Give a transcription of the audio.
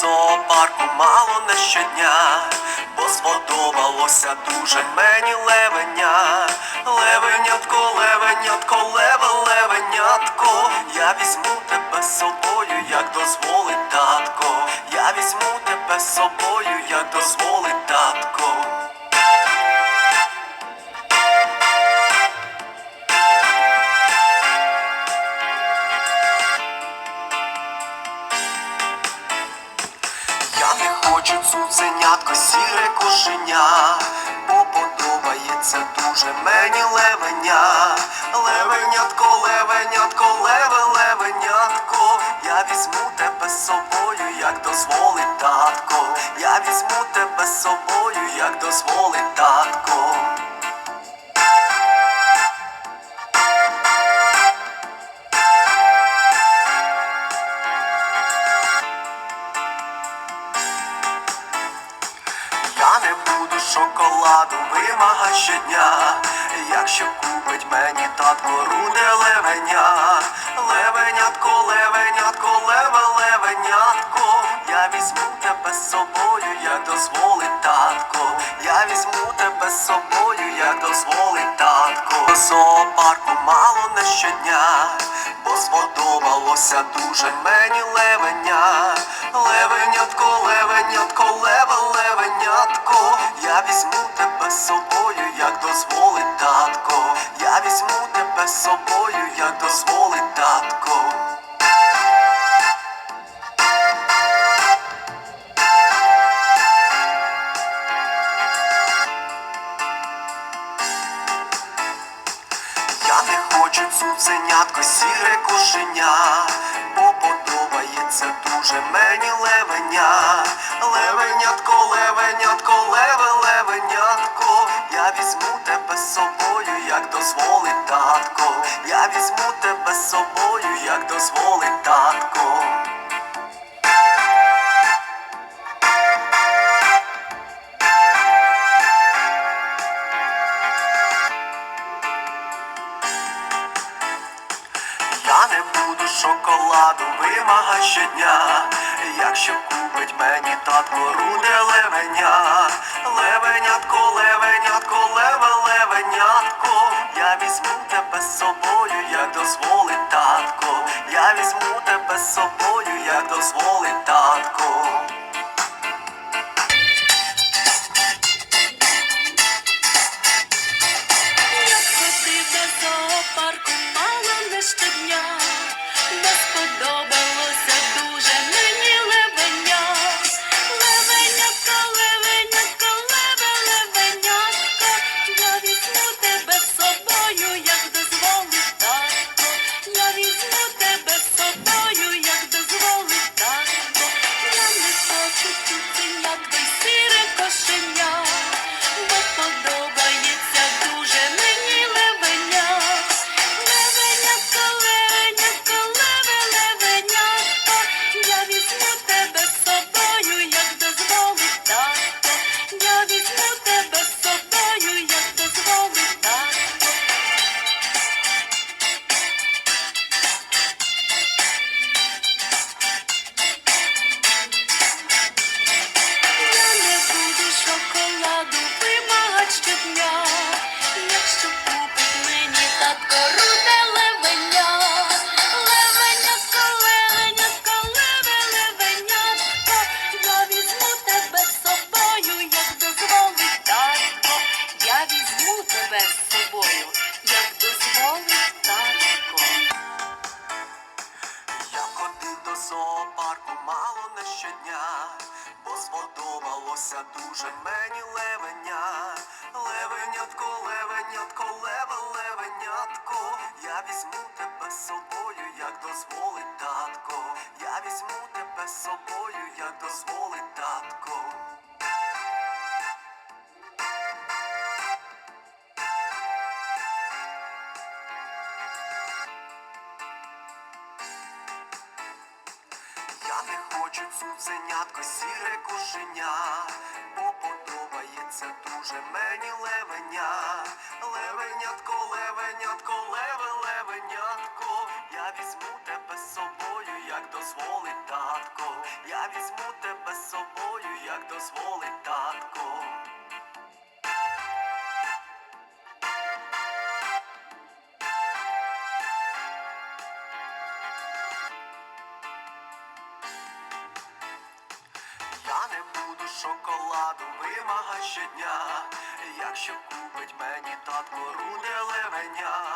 зоопарку мало не щодня, бо сподобалося дуже мені левеня. Левенятко, левенятко, леве, левенятко, я візьму тебе з собою, як дозволить татко. Я візьму тебе з собою, як дозволить татко. Хочу цуценятко, сіре кошеня, Поподобається дуже мені левеня. Левенятко, левенятко, леве, левенятко, я візьму тебе з собою, як дозволить татко. Я візьму тебе з собою, як дозволить татко. Шоколаду вимага щодня, якщо купить мені татко руде левеня, левенятко, левенятко, леве, левенятко, я візьму тебе з собою, як дозволить татко, я візьму тебе з собою, як дозволить татко. Зоопарку мало не щодня, бо сподобалося дуже мені левеня, левенятко, хочу цуценятко, сіре кошеня, бо подобається дуже мені левеня. Левенятко, левенятко, леве, левенятко, я візьму тебе з собою, як дозволить татко. Я візьму тебе з собою, як дозволить татко. Шоколаду вимага щодня, якщо купить мені татко руде левеня, левенятко, левенятко, леве, левенятко, я візьму тебе з собою, як дозволить татко, я візьму тебе з собою, як дозволить сподобалося дуже мені левеня. Левенятко, левенятко, леве, левенятко, я візьму тебе собою, як дозволить татко. Я візьму тебе собою, як дозволить татко. Я не хочу сподобалося дуже мені левеня. Левенятко, левенятко, леве, левенятко, я візьму тебе з собою, як дозволить татко. Я візьму тебе з собою, як дозволить татко. Хочу цуценятко, сіре кошеня, бо подобається дуже мені левеня. Левенятко, левенятко, леве, левенятко, я візьму тебе з собою, як дозволить татко. Я візьму тебе з собою, як дозволить татко. Не буду шоколаду вимагати щодня, якщо купить мені татко руде левеня,